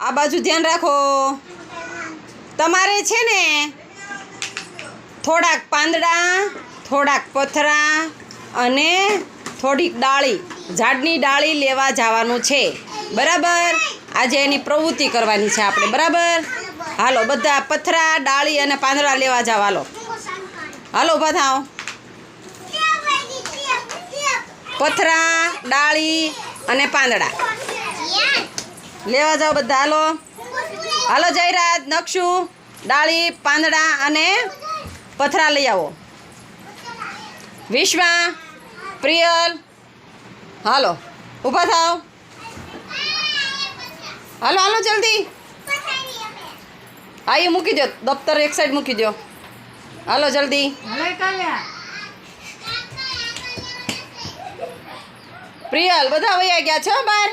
આ બાજુ ધ્યાન રાખો. તમારે છે ને થોડાક પાંદડા, થોડાક પથરા અને થોડીક ડાળી, ઝાડની ડાળી લેવા જવાનું છે. બરાબર? આજે એની પ્રવૃત્તિ કરવાની છે આપણે. બરાબર? હાલો, બધા પથરા, ડાળી અને પાંદડા લેવા જાવ. હાલો. હાલો, ઊભા થાવ પથરા, ડાળી અને પાંદડા. લેવા જાઓ બધા હાલો. હાલો જયરાજ નકશું ડાળી પાંદડા અને પથરા લઈ આવો. વિશ્વા પ્રિયલ હાલો ઊભા થાવ હાલો હાલો જલ્દી. હા એ મૂકી દો દફતર એક સાઈડ મૂકી દો હાલો જલ્દી. પ્રિયલ બધા વૈયા ગયા છો બહાર?